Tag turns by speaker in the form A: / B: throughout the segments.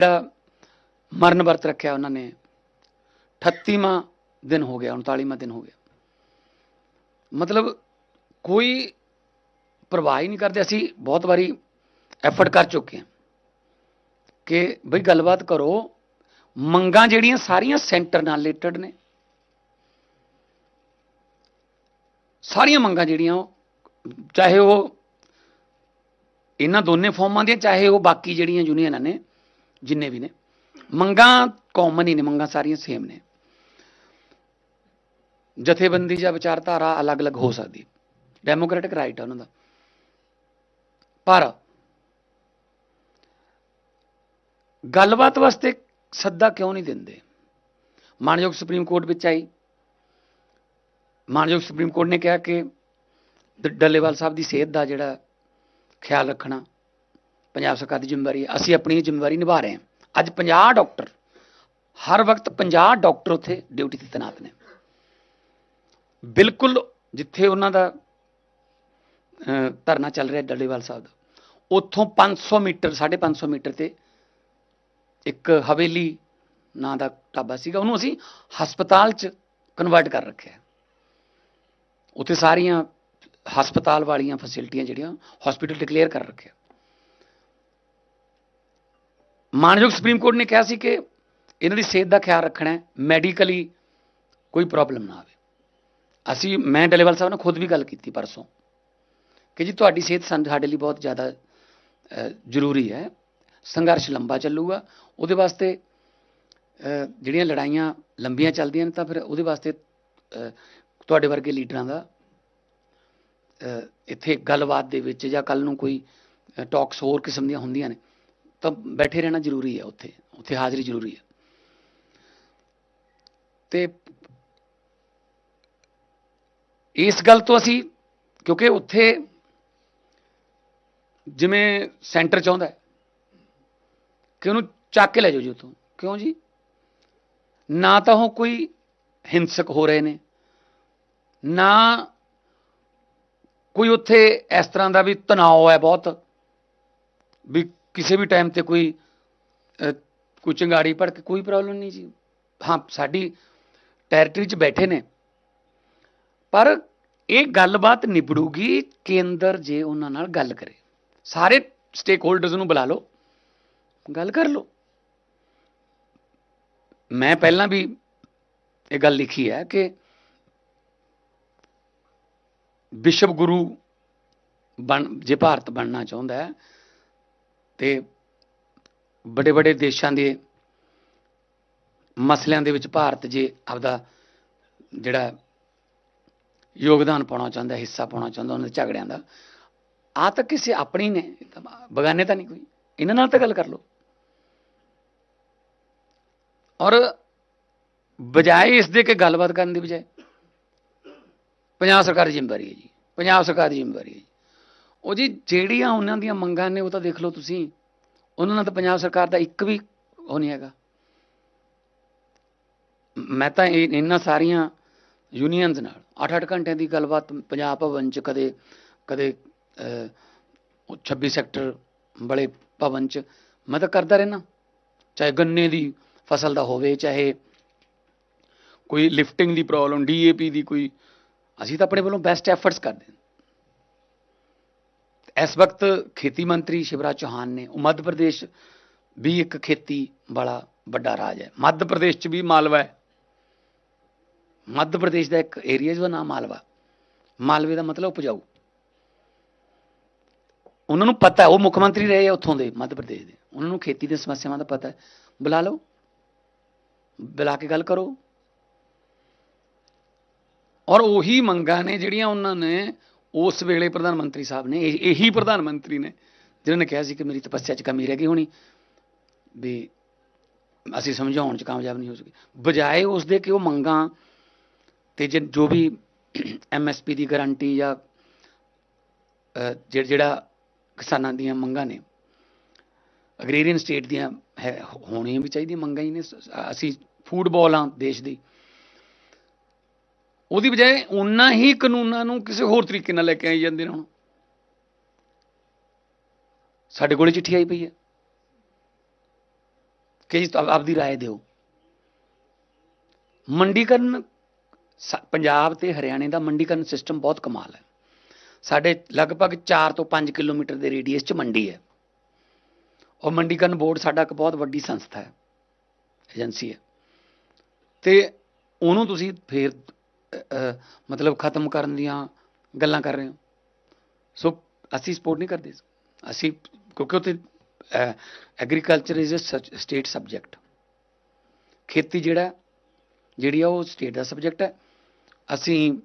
A: ਜਿਹੜਾ ਮਰਨ ਵਰਤ ਰੱਖਿਆ ਉਹਨਾਂ ਨੇ। 38ਵਾਂ ਦਿਨ ਹੋ ਗਿਆ 39ਵਾਂ ਦਿਨ ਹੋ ਗਿਆ। ਮਤਲਬ ਕੋਈ ਪਰਵਾਹ ਹੀ ਨਹੀਂ ਕਰਦੇ। ਅਸੀਂ ਬਹੁਤ ਵਾਰੀ ਐਫਰਟ ਕਰ ਚੁੱਕੇ ਹਾਂ ਕਿ ਬਈ ਗੱਲਬਾਤ ਕਰੋ। ਮੰਗਾਂ ਜਿਹੜੀਆਂ ਸਾਰੀਆਂ ਸੈਂਟਰ ਨਾਲ ਰਿਲੇਟਡ ਨੇ। ਸਾਰੀਆਂ ਮੰਗਾਂ ਜਿਹੜੀਆਂ ਉਹ, ਚਾਹੇ ਉਹ ਇਹਨਾਂ ਦੋਨੇ ਫਾਰਮਾਂ ਦੀਆਂ, ਚਾਹੇ ਉਹ ਬਾਕੀ ਜਿਹੜੀਆਂ ਯੂਨੀਅਨਾਂ ਨੇ ਜਿੰਨੇ ਵੀ ਨੇ। ਮੰਗਾਂ ਕਾਮਨ ਹੀ ਨੇ, ਮੰਗਾਂ ਸਾਰੀਆਂ ਸੇਮ ਨੇ। ਜਥੇਬੰਦੀ ਜਾਂ ਵਿਚਾਰਧਾਰਾ ਅਲੱਗ-ਅਲੱਗ ਹੋ ਸਕਦੀ। ਡੈਮੋਕ੍ਰੈਟਿਕ ਰਾਈਟ ਹੈ ਉਹਨਾਂ ਦਾ। ਪਰ ਗੱਲਬਾਤ ਵਾਸਤੇ ਸੱਦਾ ਕਿਉਂ ਨਹੀਂ ਦਿੰਦੇ? ਮਾਨਯੋਗ ਸੁਪਰੀਮ ਕੋਰਟ ਵਿੱਚ ਆਈ। ਮਾਨਯੋਗ ਸੁਪਰੀਮ ਕੋਰਟ ਨੇ ਕਿਹਾ ਕਿ ਡੱਲੇਵਾਲ ਸਾਹਿਬ ਦੀ ਸਿਹਤ ਦਾ ਜਿਹੜਾ ਖਿਆਲ ਰੱਖਣਾ ਪੰਜਾਬ ਸਰਕਾਰ ਦੀ ਜ਼ਿੰਮੇਵਾਰੀ ਹੈ। ਅਸੀਂ ਆਪਣੀ ਜ਼ਿੰਮੇਵਾਰੀ ਨਿਭਾ ਰਹੇ ਹਾਂ। ਅੱਜ 50 ਡਾਕਟਰ, ਹਰ ਵਕਤ 50 ਡਾਕਟਰ ਉੱਥੇ ਡਿਊਟੀ ਤੇ ਤੈਨਾਤ ਨੇ। ਬਿਲਕੁਲ ਜਿੱਥੇ ਉਹਨਾਂ ਦਾ ਧਰਨਾ ਚੱਲ ਰਿਹਾ ਡੱਲੇਵਾਲ ਸਾਹਿਬ ਦਾ, ਉੱਥੋਂ 500 ਮੀਟਰ 550 ਮੀਟਰ ਤੇ ਇੱਕ ਹਵੇਲੀ ਨਾਂ ਦਾ ਢਾਬਾ ਸੀਗਾ। ਉਹਨੂੰ ਅਸੀਂ ਹਸਪਤਾਲ 'ਚ ਕਨਵਰਟ ਕਰ ਰੱਖਿਆ ਉੱਥੇ ਸਾਰੀਆਂ ਹਸਪਤਾਲ ਵਾਲੀਆਂ ਫੈਸਿਲਿਟੀਆਂ ਜਿਹੜੀਆਂ ਹਸਪੀਟਲ ਡਿਕਲੇਅਰ ਕਰ ਰੱਖਿਆ। ਮਾਨਯੋਗ ਸੁਪਰੀਮ ਕੋਰਟ ਨੇ ਕਿਹਾ ਸੀ ਕਿ ਇਹਨਾਂ ਦੀ ਸਿਹਤ ਦਾ ਖਿਆਲ ਰੱਖਣਾ ਹੈ, ਮੈਡੀਕਲੀ ਕੋਈ ਪ੍ਰੋਬਲਮ ਨਾ ਆਵੇ। ਅਸੀਂ, ਮੈਂ ਡਲੇਵਾਲ ਸਾਹਿਬ ਨਾਲ ਖੁਦ ਵੀ ਗੱਲ ਕੀਤੀ ਪਰਸੋਂ ਕਿ ਜੀ ਤੁਹਾਡੀ ਸਿਹਤ ਸਾਨੂੰ- ਸਾਡੇ ਲਈ ਬਹੁਤ ਜ਼ਿਆਦਾ ਜ਼ਰੂਰੀ ਹੈ। ਸੰਘਰਸ਼ ਲੰਬਾ ਚੱਲੂਗਾ, ਉਹਦੇ ਵਾਸਤੇ ਜਿਹੜੀਆਂ ਲੜਾਈਆਂ ਲੰਬੀਆਂ ਚੱਲਦੀਆਂ ਨੇ ਤਾਂ ਫਿਰ ਉਹਦੇ ਵਾਸਤੇ ਤੁਹਾਡੇ ਵਰਗੇ ਲੀਡਰਾਂ ਦਾ ਇੱਥੇ ਗੱਲਬਾਤ ਦੇ ਵਿੱਚ ਜਾਂ ਕੱਲ ਨੂੰ ਕੋਈ ਟਾਕਸ ਹੋਰ ਕਿਸਮ ਦੀਆਂ ਹੁੰਦੀਆਂ ਨੇ ਤਾਂ ਬੈਠੇ ਰਹਿਣਾ ਜ਼ਰੂਰੀ ਹੈ ਉੱਥੇ ਉੱਥੇ ਹਾਜ਼ਰੀ ਜ਼ਰੂਰੀ ਹੈ। ਤੇ ਇਸ ਗੱਲ ਤੋਂ ਅਸੀਂ, ਕਿਉਂਕਿ ਉੱਥੇ ਜਿਵੇਂ ਸੈਂਟਰ ਚਾਹੁੰਦਾ ਕਿ ਉਹਨੂੰ ਚੱਕ ਕੇ ਲੈ ਜਾਓ ਜੀ ਉੱਥੋਂ ਕਿਉਂ ਜੀ? ਨਾ ਤਾਂ ਉਹ ਕੋਈ ਹਿੰਸਕ ਹੋ ਰਹੇ ਨੇ, ਨਾ ਕੋਈ ਉੱਥੇ ਇਸ ਤਰ੍ਹਾਂ ਦਾ ਵੀ ਤਣਾਅ ਹੈ ਬਹੁਤ, ਵੀ ਕਿਸੇ ਵੀ ਟਾਈਮ ਤੇ ਕੋਈ ਕੋਈ ਚੰਗਾੜੀ ਭੜਕ, ਕੋਈ ਪ੍ਰੋਬਲਮ ਨਹੀਂ ਜੀ। ਹਾਂ, ਸਾਡੀ ਟੈਰੀਟਰੀ 'ਚ ਬੈਠੇ ਨੇ। ਪਰ ਇਹ ਗੱਲਬਾਤ ਨਿਬੜੂਗੀ ਕੇਂਦਰ ਜੇ ਉਹਨਾਂ ਨਾਲ ਗੱਲ ਕਰੇ। ਸਾਰੇ ਸਟੇਕ ਹੋਲਡਰਸ ਨੂੰ ਬੁਲਾ ਲਓ, ਗੱਲ ਕਰ ਲਓ। ਮੈਂ ਪਹਿਲਾਂ ਵੀ ਇਹ ਗੱਲ ਲਿਖੀ ਹੈ ਕਿ ਵਿਸ਼ਵ ਗੁਰੂ ਬਣ, ਜੇ ਭਾਰਤ ਬਣਨਾ ਚਾਹੁੰਦਾ ਹੈ ਤੇ ਵੱਡੇ ਵੱਡੇ ਦੇਸ਼ਾਂ ਦੇ ਮਸਲਿਆਂ ਦੇ ਵਿੱਚ ਭਾਰਤ ਜੇ ਆਪਦਾ ਜਿਹੜਾ ਯੋਗਦਾਨ ਪਾਉਣਾ ਚਾਹੁੰਦਾ, ਹਿੱਸਾ ਪਾਉਣਾ ਚਾਹੁੰਦਾ, ਉਹਨਾਂ ਦੇ ਝਗੜਿਆਂ ਦਾ ਆ ਤਾਂ ਕਿਸੇ ਆਪਣੀ ਨੇ ਬਗਾਨੇ ਤਾਂ ਨਹੀਂ ਕੋਈ। ਇਹਨਾਂ ਨਾਲ ਤਾਂ ਗੱਲ ਕਰ ਲਓ। ਔਰ ਬਜਾਏ ਇਸ ਦੇ ਕਿ ਗੱਲਬਾਤ ਕਰਨ ਦੀ ਬਜਾਏ, ਪੰਜਾਬ ਸਰਕਾਰ ਦੀ ਜ਼ਿੰਮੇਵਾਰੀ ਹੈ ਜੀ, ਪੰਜਾਬ ਸਰਕਾਰ ਦੀ ਜ਼ਿੰਮੇਵਾਰੀ ਹੈ ਜੀ। ਉਹ ਜੀ ਜਿਹੜੀਆਂ ਉਹਨਾਂ ਦੀਆਂ ਮੰਗਾਂ ਨੇ ਉਹ ਤਾਂ ਦੇਖ ਲਓ ਤੁਸੀਂ। ਉਹਨਾਂ ਨਾਲ ਤਾਂ ਪੰਜਾਬ ਸਰਕਾਰ ਦਾ ਇੱਕ ਵੀ ਉਹ ਨਹੀਂ ਹੈਗਾ। ਮੈਂ ਤਾਂ ਇਹ ਇਹਨਾਂ ਸਾਰੀਆਂ ਯੂਨੀਅਨਸ ਨਾਲ 8-8 ਘੰਟਿਆਂ ਦੀ ਗੱਲਬਾਤ ਪੰਜਾਬ ਭਵਨ ਚ ਕਦੇ ਕਦੇ ਅਹ, 26 ਸੈਕਟਰ ਬੜੇ ਭਵਨ ਚ ਮੈਂ ਤਾਂ ਕਰਦਾ ਰਹਿਣਾ ਚਾਹੇ ਗੰਨੇ ਦੀ ਫਸਲ ਦਾ ਹੋਵੇ ਚਾਹੇ ਕੋਈ ਲਿਫਟਿੰਗ ਦੀ ਪ੍ਰੋਬਲਮ ਡੀਏਪੀ ਦੀ ਕੋਈ ਅਸੀਂ ਤਾਂ ਆਪਣੇ ਵੱਲੋਂ ਬੈਸਟ ਐਫਰਟਸ ਕਰਦੇ ਹਾਂ। ਇਸ ਵਕਤ ਖੇਤੀ ਮੰਤਰੀ ਸ਼ਿਵਰਾਜ ਚੌਹਾਨ ਨੇ ਉਹ ਮੱਧ ਪ੍ਰਦੇਸ਼ ਵੀ ਇੱਕ ਖੇਤੀ ਵਾਲਾ ਵੱਡਾ ਰਾਜ ਹੈ। ਮੱਧ ਪ੍ਰਦੇਸ਼ ਚ ਵੀ ਮਾਲਵਾ ਹੈ। ਮੱਧ ਪ੍ਰਦੇਸ਼ ਦਾ ਇੱਕ ਏਰੀਆ ਜਿਹਦਾ ਨਾਮ ਮਾਲਵਾ। ਮਾਲਵੇ ਦਾ ਮਤਲਬ ਉਪਜਾਊ। ਉਹਨਾਂ ਨੂੰ ਪਤਾ ਉਹ ਮੁੱਖ ਮੰਤਰੀ ਰਹੇ ਆ ਉੱਥੋਂ ਦੇ ਮੱਧ ਪ੍ਰਦੇਸ਼ ਦੇ। ਉਹਨਾਂ ਨੂੰ ਖੇਤੀ ਦੀਆਂ ਸਮੱਸਿਆਵਾਂ ਦਾ ਪਤਾ ਹੈ। ਬੁਲਾ ਲਓ। ਬੁਲਾ ਕੇ ਗੱਲ ਕਰੋ। ਔਰ ਉਹੀ ਮੰਗਾਂ ਨੇ ਜਿਹੜੀਆਂ ਉਹਨਾਂ ਨੇ ਉਸ ਵੇਲੇ ਪ੍ਰਧਾਨ ਮੰਤਰੀ ਸਾਹਿਬ ਨੇ ਇਹ- ਇਹੀ ਪ੍ਰਧਾਨ ਮੰਤਰੀ ਨੇ ਜਿਨ੍ਹਾਂ ਨੇ ਕਿਹਾ ਸੀ ਕਿ ਮੇਰੀ ਤਪੱਸਿਆ 'ਚ ਕਮੀ ਰਹਿ ਗਈ ਹੋਣੀ ਵੀ ਅਸੀਂ ਸਮਝਾਉਣ 'ਚ ਕਾਮਯਾਬ ਨਹੀਂ ਹੋ ਸਕੇ। ਬਜਾਏ ਉਸ ਦੇ ਕਿ ਉਹ ਮੰਗਾਂ ਤੇ ਜੇ ਜੋ ਵੀ ਐਮਐਸਪੀ ਦੀ ਗਾਰੰਟੀ ਜਾਂ ਅਹ, ਜਿਹੜਾ ਕਿਸਾਨਾਂ ਦੀਆਂ ਮੰਗਾਂ ਨੇ ਅਗਰੇਰੀਅਨ ਸਟੇਟ ਦੀਆਂ ਹੈ ਹੋਣੀਆਂ ਵੀ ਚਾਹੀਦੀਆਂ ਮੰਗਾਂ ਹੀ ਨੇ। ਅਸੀਂ ਫੂਡਬਾਲ ਆ ਦੇਸ਼ ਦੀ ਉਹਦੀ ਬਜਾਏ ਉਹਨਾਂ ਹੀ ਕਾਨੂੰਨਾਂ ਨੂੰ ਕਿਸੇ ਹੋਰ ਤਰੀਕੇ ਨਾਲ ਲੈ ਕੇ ਆਈ ਜਾਂਦੇ ਨੇ ਹੁਣ ਸਾਡੇ ਕੋਲੇ ਚਿੱਠੀ ਆਈ ਪਈ ਹੈ ਕਿ ਜੀ ਆਪ- ਆਪਦੀ رائے ਦਿਓ ਮੰਡੀਕਰਨ ਸ- ਪੰਜਾਬ ਤੇ ਹਰਿਆਣੇ ਦਾ ਮੰਡੀਕਰਨ ਸਿਸਟਮ ਬਹੁਤ ਕਮਾਲ ਹੈ ਸਾਡੇ ਲਗਭਗ 4 ਤੋਂ 5 ਕਿਲੋਮੀਟਰ ਦੇ ਰੇਡੀਅਸ 'ਚ ਮੰਡੀ ਹੈ ਉਹ ਮੰਡੀਕਰਨ ਬੋਰਡ ਸਾਡਾ ਇੱਕ ਬਹੁਤ ਵੱਡੀ ਸੰਸਥਾ ਹੈ ਏਜੰਸੀ ਹੈ ਤੇ ਉਹਨੂੰ ਤੁਸੀਂ ਫੇਰ ਅ, ਅ, ਮਤਲਬ ਖਤਮ ਕਰਨ ਦੀਆਂ ਗੱਲਾਂ ਕਰ ਰਹੇ ਹੋ। ਸੋ, ਅਸੀਂ ਸਪੋਰਟ ਨਹੀਂ ਕਰਦੇ। ਅਸੀਂ, ਕਿਉਂਕਿ ਉੱਥੇ agriculture is a state subject ਖੇਤੀ ਜਿਹੜਾ, ਜਿਹੜੀ ਆ, ਉਹ ਸਟੇਟ ਦਾ ਸਬਜੈਕਟ ਹੈ। ਅਸੀਂ,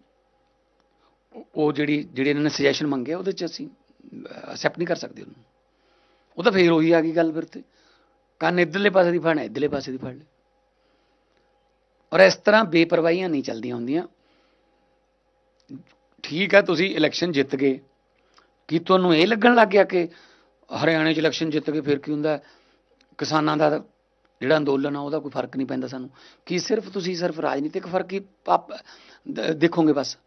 A: ਉਹ- ਉਹ ਜਿਹੜੀ, ਜਿਹੜੇ ਇਹਨਾਂ ਨੇ ਸੁਜੈਸ਼ਨ ਮੰਗੇ ਉਹਦੇ ਚ ਅਸੀਂ ਅਸੈਪਟ ਨਹੀਂ ਕਰ ਸਕਦੇ ਉਹਨੂੰ। ਉਹ ਤਾਂ ਫੇਰ ਉਹੀ ਆ ਗਈ ਗੱਲ ਫਿਰ ਤੇ। ਕੰਨ ਇੱਧਰਲੇ ਪਾਸੇ ਦੀ ਫੜਨਾ ਇੱਧਰਲੇ ਪਾਸੇ ਦੀ ਫੜ ਲੈ। ਔਰ ਇਸ ਤਰ੍ਹਾਂ ਬੇਪਰਵਾਹੀਆਂ ਨਹੀਂ ਚੱਲਦੀਆਂ ਹੁੰਦੀਆਂ। ਠੀਕ ਹੈ ਤੁਸੀਂ ਇਲੈਕਸ਼ਨ ਜਿੱਤ ਗਏ। ਕੀ ਤੁਹਾਨੂੰ ਇਹ ਲੱਗਣ ਲੱਗ ਗਿਆ ਕਿ ਹਰਿਆਣੇ 'ਚ ਇਲੈਕਸ਼ਨ ਜਿੱਤ ਕੇ ਫਿਰ ਕੀ ਹੁੰਦਾ? ਕਿਸਾਨਾਂ ਦਾ ਜਿਹੜਾ ਅੰਦੋਲਨ ਆ, ਉਹਦਾ ਕੋਈ ਫ਼ਰਕ ਨਹੀਂ ਪੈਂਦਾ ਸਾਨੂੰ। ਕੀ ਸਿਰਫ ਤੁਸੀਂ ਸਿਰਫ ਰਾਜਨੀਤਿਕ ਫ਼ਰਕ ਹੀ ਪਾਪ- ਦੇਖੋਗੇ ਬਸ?